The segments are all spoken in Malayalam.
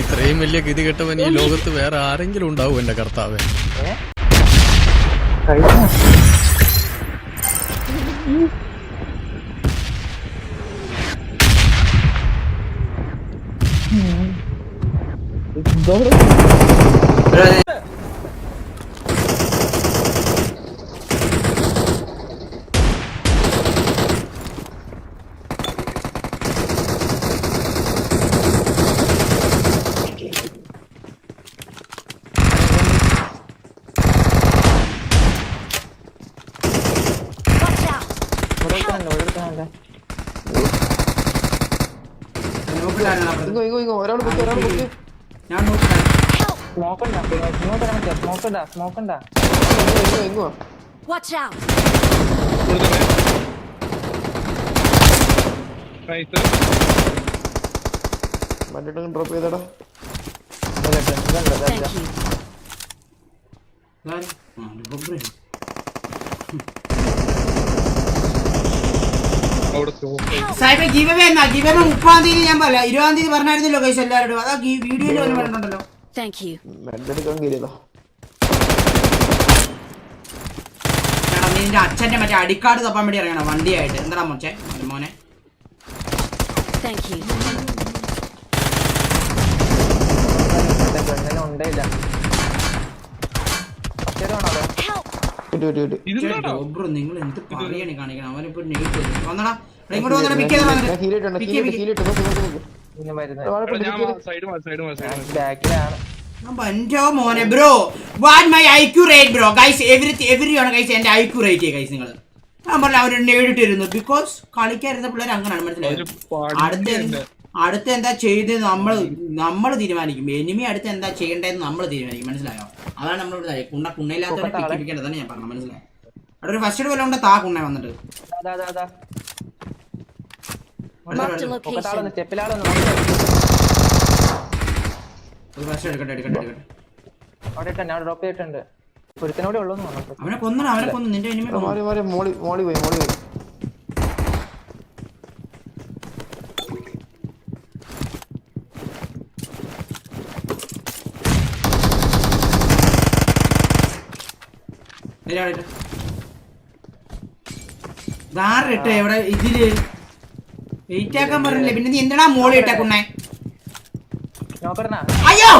ഇത്രയും വലിയ ഗതി കെട്ടവൻ ഈ ലോകത്ത് വേറെ ആരെങ്കിലും ഉണ്ടാവും എന്റെ കർത്താവേ. Doğru. Yani... 이거 이거 이거 어려운 볼게 어려운 볼게 ഞാൻ നോക്കില്ല ഇങ്ങോ ഇങ്ങോ Watch out! വണ്ടിട്ട് ഡ്രോപ്പ് ചെയ്തടാ. Thank you. ഇതാര്? ആ, സാഹിബ് ഗീവവേ എന്നാ? ഗീവവേ മുപ്പതാം തീയതി ഞാൻ പറയാം. ഇരുപതാം തീയതി പറഞ്ഞായിരുന്നല്ലോ കൈസ് എല്ലാവരോടും. അതാ വീഡിയോയിൽ ഒന്ന് പറഞ്ഞിട്ടുണ്ടല്ലോ. താങ്ക് യു നിന്റെ അച്ഛന്റെ മറ്റേ അടിക്കാട് തപ്പാൻ വേണ്ടി ഇറങ്ങണം വണ്ടിയായിട്ട്. എന്താടാ മോച്ചെ? മോനെ. താങ്ക് യു വിട്ടു ഗബ്രു നിങ്ങൾ എന്ത് പറയാണ് കാണിക്കണം അവനിപ്പോ നെയ്റ്റ് വന്നടാ. എടാ, ഇങ്ങോട്ട് വന്നടാ പിക്ക് ചെയ്താ ഞാൻ ഹീലിട്ടുണ്ട് ഹീലിട്ട് ഹീലിട്ട് നോക്ക് നോക്ക് നോക്ക് എന്റെ മോനെ? Bro what my IQ rate bro? Guys every every ആണ് ഗൈസ് എന്റെ ഐക്യു റേറ്റ് ഗൈസ് നിങ്ങൾ ഞാൻ പറഞ്ഞ അവർ നേടിട്ടിരുന്നു ബിക്കോസ് കളിക്കാരുന്ന പിള്ളേർ അങ്ങനെയാണ് മനസ്സിലായത് അടുത്ത അടുത്ത എന്താ ചെയ്തത് നമ്മൾ നമ്മൾ തീരുമാനിക്കും. എനിമി അടുത്ത് എന്താ ചെയ്യേണ്ടതെന്ന് നമ്മൾ തീരുമാനിക്കും. മനസ്സിലായോ? അതാണ് നമ്മൾ കുണ്ണ കുണ്ണയില്ലാത്തവരെ പിടിപ്പിക്കേണ്ടതാണ് ഞാൻ പറഞ്ഞു. മനസ്സിലായോ? അവിടെ ഒരു ഫസ്റ്റ് വല്ല ഉണ്ട് താ കുണ്ണ വന്നിട്ട്. അവനെ കൊന്നു അവനെ കൊന്നു. നിന്റെ എനിമി മോളി മോളി പോയി മോളി പോയി. ധാറിട്ടെ എവിടെ ഇതിൽ വെയിറ്റ് ആക്കാൻ പറഞ്ഞില്ലേ? പിന്നെ നീ എന്തിനാ മോളി ഇട്ടാ കുണ്ണേ? നോക്കണ അയ്യോ!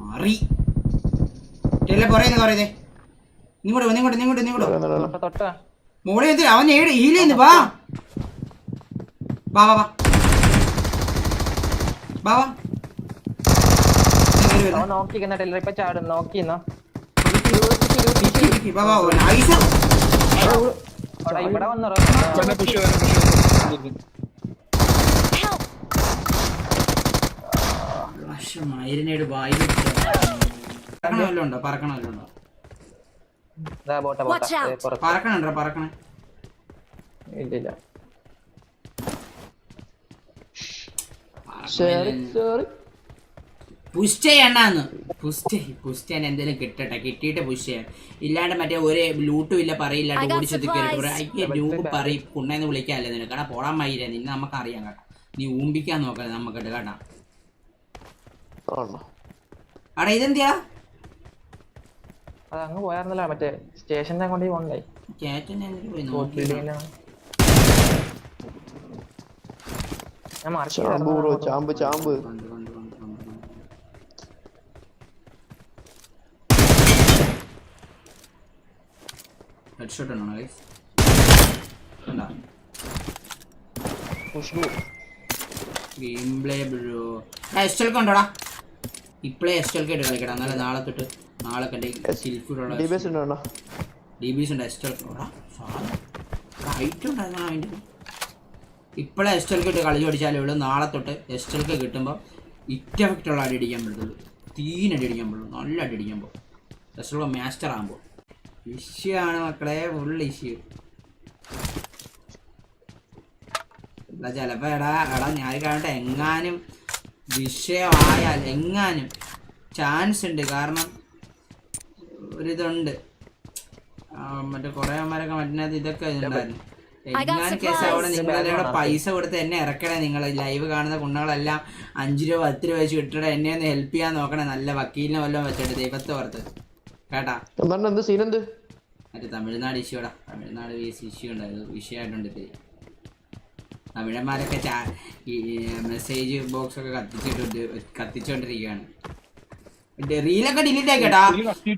മാറി. ഇല്ല പറയുന്നേ നിങ്ങോട്ട് നിങ്ങോട്ട് നിങ്ങോട്ട് നിങ്ങോട്ട് മോളി എന്തിനാ? അവൻ ഏട് ഹീലെയ്ന്ന് വാ. വാ വാ വാ. വാ വാ. നോക്കിക്കുന്നിട്ടില്ല ഇപ്പൊ ചാടും. നോക്കിന്നോ വല്ലതും ഉണ്ടോ പറക്കണ വല്ലതും ഉണ്ടോ ബോട്ട ബോട്ട Watch out. ഏ, പുറത്ത് പറക്കണുണ്ടോ പറക്കണേ ഇല്ലില്ല പുഷ് ചെയ്യണ്ടാന്ന് പുഷ് പുസ്റ്റ് ഞാൻ എന്തെങ്കിലും കിട്ടട്ടെ? കിട്ടിയിട്ട് പുഷ് ചെയ്യാൻ ഇല്ലാണ്ട് മറ്റേ ഒരു ലൂട്ടും ഇല്ല പറയില്ലാണ്ട് ഓടി. അയ്യ ലൂപ്പ് പറയും. കുണ്ണേന്ന് വിളിക്കാല്ലേ നിനക്ക് കേട്ടാ പോടാൻ മയില്ല നിന്നെ നമുക്ക് അറിയാം കേട്ടാ. നീ ഊമ്പിക്കാൻ നോക്കല്ലേ നമുക്ക് കേട്ടാ. അടാ ഇതെന്തിയാ? അത് അങ്ങ് പോയായിരുന്നല്ലോ മറ്റേ സ്റ്റേഷനെ കൊണ്ട് പോണ്ടേ ഞാൻ മറിച്ചു ചാമ്പ് ബ്രോ ചാമ്പ് ചാമ്പ് കണ്ടു കണ്ടു കണ്ടു കണ്ടു കണ്ടു ഹെഡ്ഷോട്ട് ആണോ ഗൈസ് കണ്ടാ game play bro S L കണ്ടോടാ ഇപ്പളേ എസ് എൽ കേട്ട് കളിക്കടാ എന്നാലും നാളെ തൊട്ട് നാളെ കണ്ടേ സിൽഫിലുള്ള ഡി ബി എസ് ഉണ്ടോ? ഡി ബി എസ് ഉണ്ട് എസ് എൽ ഹൈറ്റ് ഉണ്ടായിരുന്നു അതിന്റെ? ഇപ്പോഴേ എസ് എൽ കിട്ട് കളി പഠിച്ചാലേ ഉള്ളൂ. നാളെ തൊട്ട് എസ് എൽ കിട്ടുമ്പോൾ ഇറ്റ് എഫക്റ്റ് ഉള്ള അടി അടിക്കാൻ പറ്റത്തുള്ളൂ. തീനടി അടിക്കാൻ പറ്റുള്ളൂ. നല്ല അടി അടിക്കാൻ പോകും എസ് എൽ മാസ്റ്റർ ആകുമ്പോൾ ഇഷ്യൂ ആണ് മക്കളെ ഫുൾ ഇഷ്യൂ എന്താ ചിലപ്പോ എടാ എടാ ഞാൻ കാണട്ടെ എങ്ങാനും വിഷയമായാൽ എങ്ങാനും ചാൻസ് ഉണ്ട്. കാരണം ഒരിതുണ്ട്. മറ്റേ കുറെ അമ്മമാരൊക്കെ മറ്റേ ഇതൊക്കെ ഉണ്ടായിരുന്നു എങ്ങാനും കേസ് അവിടെ നിങ്ങളെല്ലാം പൈസ കൊടുത്ത് എന്നെ ഇറക്കണേ നിങ്ങൾ ലൈവ് കാണുന്ന കുണ്ണകളെല്ലാം അഞ്ച് രൂപ പത്ത് രൂപ വെച്ച് കിട്ടണേ എന്നെ ഒന്ന് ഹെൽപ്പ് ചെയ്യാൻ നോക്കണേ. നല്ല വക്കീലിനെ വല്ലതും വെച്ചിട്ട് ദൈവത്തെ ഓർത്ത്. കേട്ടാ? എന്താണ് എന്ത് സീൻ എന്ത്? മറ്റേ തമിഴ്നാട് ഇഷ്യൂടാ തമിഴ്നാട് ഇഷ്യൂ ഉണ്ടായത് വിഷയമായിട്ടുണ്ട് ഇപ്പൊ തമിഴന്മാരൊക്കെ ഈ മെസ്സേജ് ബോക്സ് ഒക്കെ കത്തിച്ചിട്ടുണ്ട്. കത്തിച്ചോണ്ടിരിക്കുകയാണ്. റീലൊക്കെ ഡിലീറ്റ് ആക്കിട്ടാ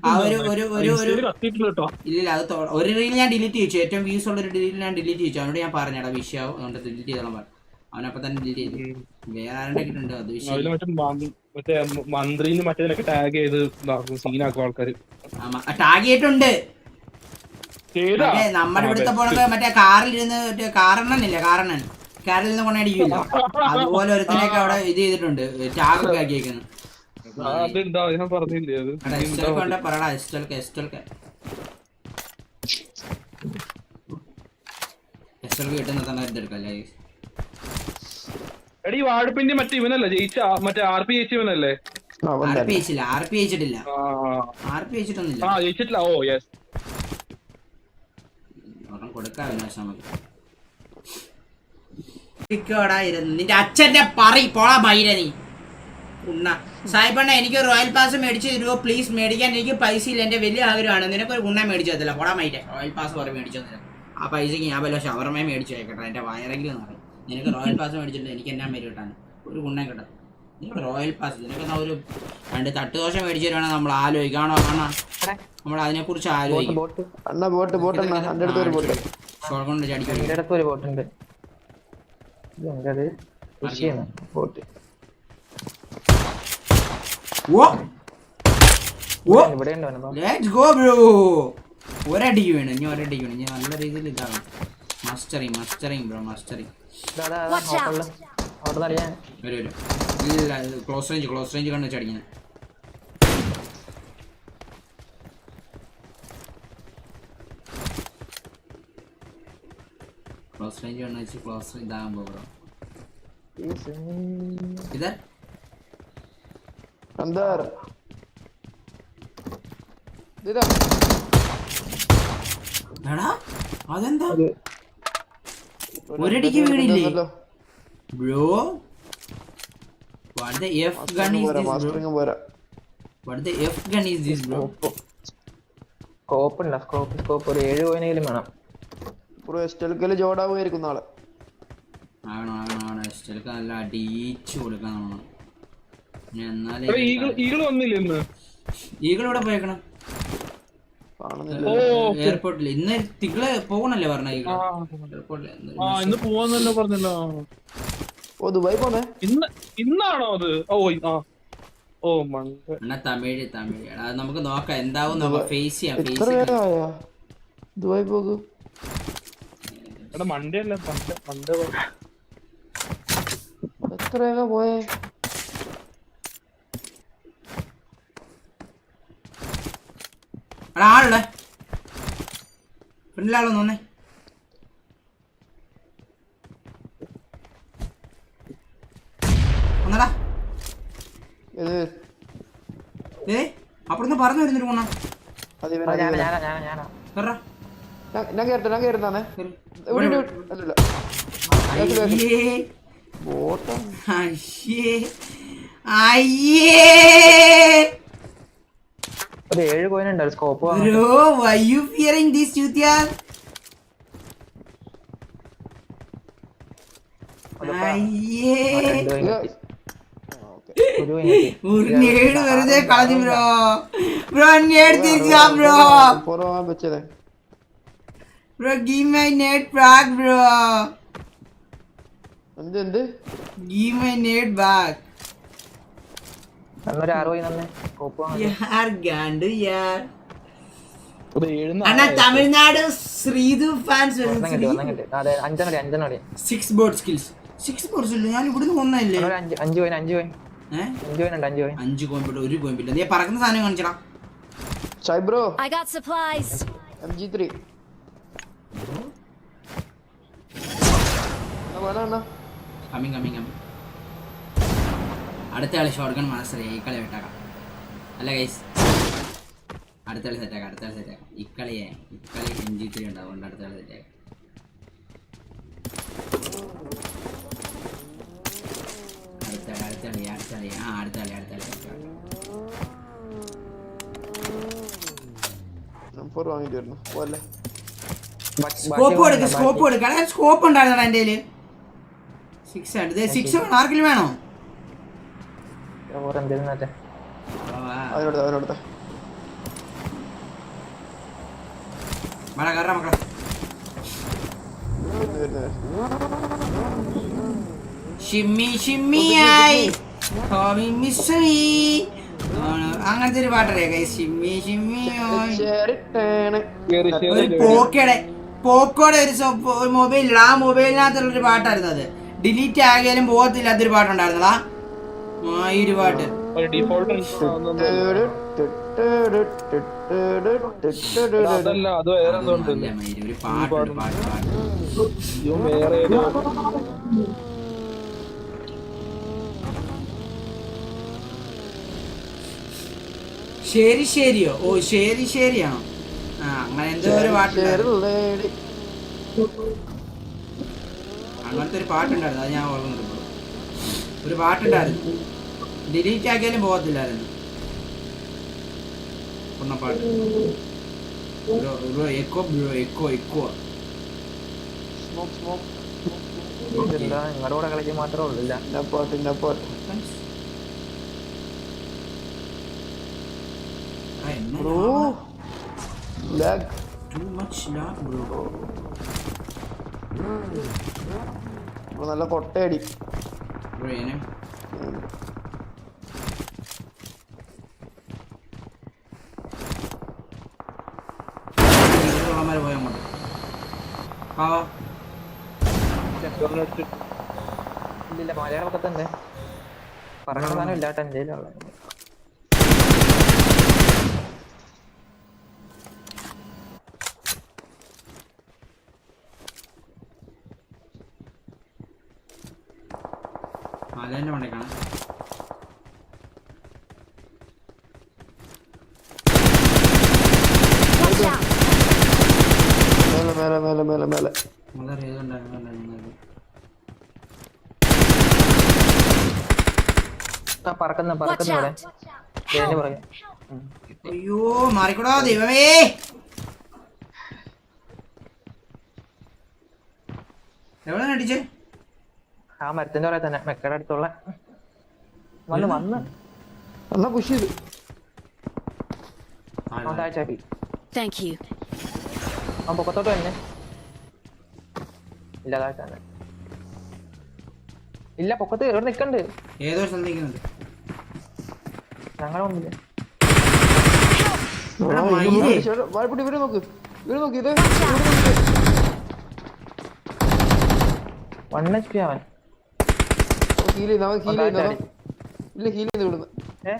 ആ ഒരു ഒരു ഒരു ഒരു ഇല്ലില്ല അത് ഒരു റീൽ ഞാൻ ഡിലീറ്റ് ചെയ്യിച്ചു ഏറ്റവും വ്യൂസ് ഉള്ള ഒരു റീൽ ഞാൻ ഡിലീറ്റ് ചെയ്യിച്ചു അവനോട് ഞാൻ പറഞ്ഞടാ വിഷയാവും. അതുകൊണ്ട് ഡിലീറ്റ് ചെയ്തോളാം പറഞ്ഞു. അവനപ്പൊ തന്നെ ഡിലീറ്റ് ചെയ്തു. വേറെ ആരുടെ ഉണ്ട് അത് അതിൽ മറ്റേ മന്ത്രി- മറ്റേ മന്ത്രിന്ന് ടാഗ് ചെയ്ത് ഇതാക്കും സീനാക്കും ആൾക്കാര്. ടാഗ് ചെയ്തിട്ടുണ്ട്. ചെയ്താ? മറ്റേ നമ്മുടെ ഇവിടുത്തെ പോണൊക്കെ മറ്റേ കാറിൽ ഇരുന്ന് മറ്റേ കാറണ്ണനില്ല കാറണ്ണൻ കാറിൽ നിന്ന് കൊണ്ടടിക്കില്ല അതുപോലെ ഒരുത്തനെയൊക്കെ അവിടെ ഇത് ചെയ്തിട്ടുണ്ട് ടാഗൊക്കെ ആക്കിയേക്കുന്നു. അത് അതെന്താ ഞാൻ പറഞ്ഞില്ലേ അത് എടാ എസ്റ്റോൽക്ക് ഉണ്ട്? പറടാ എസ്റ്റോൽക്ക് എസ്റ്റോൽക്ക് എസ്റ്റോൽക്ക് കിട്ടുന്ന തന്നെ ഇതെടുക്കല്ലേ എടി വാഴപ്പിന്റെ മറ്റേ ഇവനല്ലേ ജയിച്ച മറ്റേ ആർ പി ജയിച്ച ഇവനല്ലേ? ആർ പി തന്നെ. ആർ പി അയച്ചിട്ടില്ല ആ. ആർ പി അയച്ചിട്ടൊന്നുമില്ല ആ ജയിച്ചിട്ടില്ല. ഓ യെസ് ഒരെണ്ണം കൊടുക്കാം വിനാശം നമുക്ക് ഇരിക്കോടാ ഇരുന്ന് നിന്റെ അച്ഛന്റെ പറ പോളാ മൈര നീ. ഉണ്ണ. സാഹിബണ്ണ എനിക്ക് റോയൽ പാസ് മേടിച്ച് തരുമോ പ്ലീസ് മേടിക്കാൻ എനിക്ക് പൈസ ഇല്ല എന്റെ വലിയ ആഗ്രഹമാണ്. നിനക്ക് ഒരു ഉണ്ണ മേടിച്ചു തന്നില്ല പോടാ മൈര. റോയൽ പാസ് പറ മേടിച്ചു തന്നില്ല. ആ പൈസക്ക് ഞാൻ വല്ല ഷവർമേ മേടിച്ചു വയ്ക്കട്ടെ എന്റെ വയറെങ്കിലും നിറയും. നിനക്ക് റോയൽ പാസ് മേടിച്ചിട്ട് എനിക്ക് എന്നാ മേരി കിട്ടാണ് ഒരു ഗുണം കിട്ടാൻ നിനക്ക് റോയൽ പാസ് നിനക്ക് എന്നാ ഒരു രണ്ട് തട്ടുദോശ മേടിച്ചു തരുവാണെങ്കിൽ നമ്മൾ ആലോചിക്കാണോ കാണാ നമ്മൾ അതിനെ കുറിച്ച് ആലോചിക്കും. ബോട്ട്. അണ്ണ ബോട്ട് ബോട്ട് അണ്ണ. എന്റെ അടുത്ത് ബോട്ട്. ഷോൾ കൊണ്ട് ചടിക്കും. എന്റെ ബോട്ട് ഉണ്ട് എന്തത് കൃഷിയാണ് ബോട്ട്. ഓ ഓ ഇവിടെ ഉണ്ട് അവനപ്പോ. ലെറ്റ്സ് ഗോ ബ്രോ ഒരടിക്ക് വേണം. ഇനി ഒരടിക്ക് വേണം. ഇനി നല്ല രീതിയിൽ ഇതാണ് mastering mastering bro mastering close range close range കണ്ണു വെച്ച് അടിക്കുന്നത് ക്ലോസ് റേഞ്ച് കണ്ണു വെച്ച് ക്ലോസ് ഇതാകുമ്പോ ബ്രോ ഇത്? ഇതാ എടാ അതെന്താ? ഒരടിക്ക് വീണില്ലേ. Bro what the f gun is this bro mastering പോരാ. what the f gun is this bro scope ഉണ്ടോ സ്കോപ്പ് സ്കോപ്പ്. ഒരു ഏഴ് പോയിനെങ്കിലും വേണം. ബ്രോ എസ്റ്റൽക്കൽ ജോഡാവുമായിരിക്കും നാളെ. ആണോ ആണോ ആണോ എസ്റ്റൽക്ക് നല്ല അടിച്ചു കൊടുക്കാൻ നമ്മൾ ഈഗിൾ ഈഗിൾ വന്നില്ലേ ഇന്ന്? ഈഗിൾ ഇവിടെ പോയേക്കണം? എയർപോർട്ടിൽ ഇന്ന് തിങ്കൾ പോകണല്ലേ പറഞ്ഞു എയർപോർട്ടിൽ ഇന്ന് പോവാന്നല്ലോ പറഞ്ഞല്ലോ. ഓ ദുബായി പോന്നേ? ഇന്ന് ഇന്നാണോ അത്? ഓ ആ. ഓ മണ്ട എന്നാ തമിഴ് തമിഴ്. എടാ, അത് നമുക്ക് നോക്കാം. എന്താവും നോക്കാം ഫേസ് ചെയ്യാം ഫേസ് ദുബായ് പോകും. എടാ മണ്ടേ അല്ല മണ്ട മണ്ടേ പറ. എത്ര പോയേ? എടാ ആളുടെ ഫ്രണ്ടിലാളൊന്ന് വന്നേ ഒന്നടാ ഇത് ഏ അപ്പുറത്ത് പറഞ്ഞു വരുന്നൊരു കേറാ ഞാൻ- കേട്ടോ ഞാൻ അയ്യേ. അയ്യേ. ഒരു ഏഴ് കോയിൻ ഉണ്ട് scope bro why you fearing this യൂത്യാൻ അയ്യേ. ഒരു കോയിൻ കിട്ടി. ഒരു നേട് വെറുതെ കളഞ്ഞു ബ്രോ. ബ്രോ നേട് തിരിച്ചാ ബ്രോ. പുറവാൻ വെച്ചതേ bro give my net back bro എന്ത് എന്ത് ഗീവ് മൈ നെറ്റ് ബാക്ക് അന്നൊരു ആറ് കോയിൻ തന്നെ സ്കോപ്പ് യാർ ഗാണ്ടു യാർ ഒരു ഏഴുന്ന അണ്ണാ Tamil Nadu Sreethu fans six board skills six boards ഇല്ല ഞാൻ ഇവിടുന്ന് ഒന്നല്ലേ ഒരു അഞ്ച് അഞ്ച് കോയിൻ അഞ്ച് ഏഹ് അഞ്ച് കോയിൻ ഒരു കോയിൻ ഇല്ല നീ പറക്കുന്ന സാധനം കാണിച്ചടാ. Shai bro. I got supplies M G Anna coming coming coming അടുത്ത കളി ഷോർട്ട് ഗൺ മാസ്റ്റർ ഈ കളി വിട്ടേക്കാം. അല്ല ഗൈസ് അടുത്ത കളി സെറ്റാക്കാം അടുത്ത കളി സെറ്റാക്കാം ഇക്കളിയെ ഇക്കളി എം ജി ത്രീ ഉണ്ടാവും. അതുകൊണ്ട് അടുത്ത കളി സെറ്റാക്കാം അടുത്ത കളി അടുത്ത കളി അടുത്ത കളി ആ അടുത്ത കളി അടുത്ത കളി അടുത്ത കളി നമ്പർ വാങ്ങിട്ട് വരുന്നു പോലെ സ്കോപ്പ് കൊടുക്ക്. സ്കോപ്പ് കൊടുക്കണം സ്കോപ്പ് ഉണ്ടായിരുന്നടാ എന്റെ കയ്യിൽ സിക്സ് ആണ് സിക്സ് ആർക്കെങ്കിലും വേണോ ഓർ എന്തെങ്കിലും മറ്റേ വാ, വാ. അതിനോട് അതിനോട് വാടാ, കേറാ മക്കളെ വരുന്നത് ഷിമ്മി ഷിമ്മിയായി ഹോമി മിസ്സറി അങ്ങനത്തെ ഒരു പാട്ടല്ലേ? ഷിമ്മി കേറി ഒരു പോക്കയുടെ പോക്കോടെ ഒരു മൊബൈൽ ആ മൊബൈലിനകത്തുള്ള ഒരു പാട്ടായിരുന്നു അത്. ഡിലീറ്റ് ആകിയാലും പോകത്തില്ലാത്തൊരു പാട്ടുണ്ടായിരുന്നടാ ഒരു പാട്ട് ഒരു ഡിഫോൾട്ട് അതല്ല അത് വേറെ എന്തോ അല്ല, മയിൽ, ഒരു പാട്ടുണ്ട് പാട്ട്. പാട്ട് ഇവൻ വേറെ ഏതോ ശരി ശരിയോ? ഓ ശരി ശരിയാണോ? ആ അങ്ങനെ എന്തോ ഒരു പാട്ടുണ്ടായിരുന്നു. അങ്ങനത്തെ ഒരു പാട്ടുണ്ടായിരുന്നു അത് ഞാൻ ഓർമ്മ ഒരു പാട്ടുണ്ടായിരുന്നു. ഡിലീറ്റ് ആക്കിയാലും പോകത്തില്ലായിരുന്നു പൊണ്ണപ്പാട്ട് എക്കോ ബ്രോ എക്കോ എക്കോ നിങ്ങളുടെ കൂടെ കളിക്കാൻ മാത്രമേ ഉള്ളൂ. ഇല്ല. ഇന്നപ്പാട്ട് ഇന്നപ്പാട്ട് bro. Lag too much lag bro നല്ല കൊട്ടയടി. ബ്രോ എന്നെ ഇല്ല മലയാളമൊക്കെ തന്നെ. പറഞ്ഞ സാധനം ഇല്ലാട്ടെ എന്തേലും കയ്യിലുള്ള പറക്കുന്ന Watch പറക്കുന്ന ഇവിടെ out! ഇതിന്റെ പുറകെ അയ്യോ മാറിക്കൂടാ ദൈവമേ. എവിടെ അടിച്ചേ? ആ മരത്തിന്റെ പറയാ തന്നെ മെക്കയുടെ അടുത്തുള്ള. വന്ന് വന്ന്. എന്നാ പുഷ് ചെയ്ത്. താഴ്ചാക്കി Thank you. അവൻ പൊക്കത്തോട്ട് തന്നെ ഇല്ല തന്നെ. ഇല്ല പൊക്കത്ത് ഇവിടെ നിക്കണ്ട്. ഏതോ സ്ഥലത്ത് നിൽക്കുന്നുണ്ട്. ഞങ്ങളെ ഒന്നില്ല മയിലേ. വാഴപ്പിടി ഇവരെ നോക്ക്. ഇവരെ നോക്ക് ഇത് വൺ എച്ച് പി അവൻ. ഹീൽ ഹീൽ ഇല്ല ഹീൽ ചെയ്ത് വിടുന്നു. ഏ?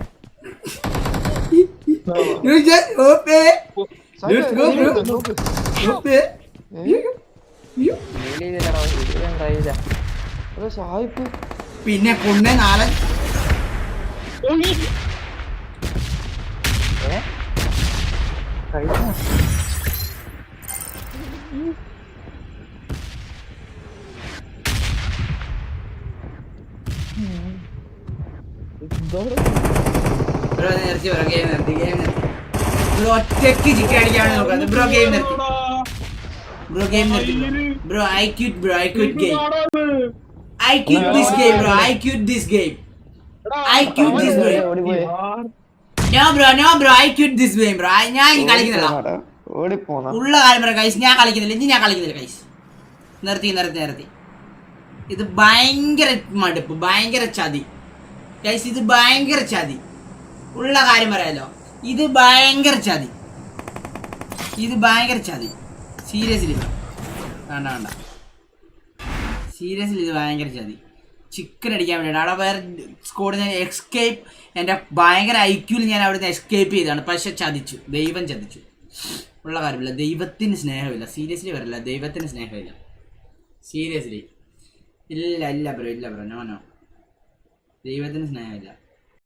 എടാ, സായിപ്പ്. പിന്നെ കൊണ്ടേ നാളെ. ബ്രോ നിർത്തി ബ്രോ ഗെയിം നിർത്തി ഗെയിം നിർത്തി. ബ്രോ ഒറ്റയ്ക്ക് ചിക്കൻ അടിക്കാണ് നോക്കുന്നത് ബ്രോ ഗെയിം നിർത്തി. ബ്രോ ഗെയിം നിർത്തി bro. I quit bro I quit game I quit this game bro I quit this game I quit this game no bro no bro I quit this game bro ഞാൻ ഇനി കളിക്കുന്നില്ല ഉള്ള കാര്യം പറയാം കൈസ് ഞാൻ കളിക്കുന്നില്ല ഇനി ഞാൻ കളിക്കുന്നില്ല കൈസ് നിർത്തി നിർത്തി നിർത്തി ഇത് ഭയങ്കര മടുപ്പ് ഭയങ്കര ചതി കൈസ് ഇത് ഭയങ്കര ചതി ഉള്ള കാര്യം പറയാലോ ഇത് ഭയങ്കര ചതി ഇത് ഭയങ്കര ചതി സീരിയസ്ലി വേണ്ട വേണ്ട സീരിയസ്ലി ഇത് ഭയങ്കര ചതി. ചിക്കൻ അടിക്കാൻ വേണ്ടിയിട്ട്. അവിടെ വേറെ സ്കോഡ് ഞാൻ എക്സ്കേപ്പ് എന്റെ ഭയങ്കര ഐക്യൂൽ ഞാൻ അവിടെ നിന്ന് എസ്കേപ്പ് ചെയ്താണ് പക്ഷെ ചതിച്ചു. ദൈവം ചതിച്ചു. ഉള്ള കാര്യമില്ല. ദൈവത്തിന് സ്നേഹമില്ല. സീരിയസ്ലി വരില്ല ദൈവത്തിന് സ്നേഹമില്ല. സീരിയസ്ലി ഇല്ല ഇല്ല ബ്രോ ഇല്ല ബ്രോ നോ നോ ദൈവത്തിന് സ്നേഹമില്ല.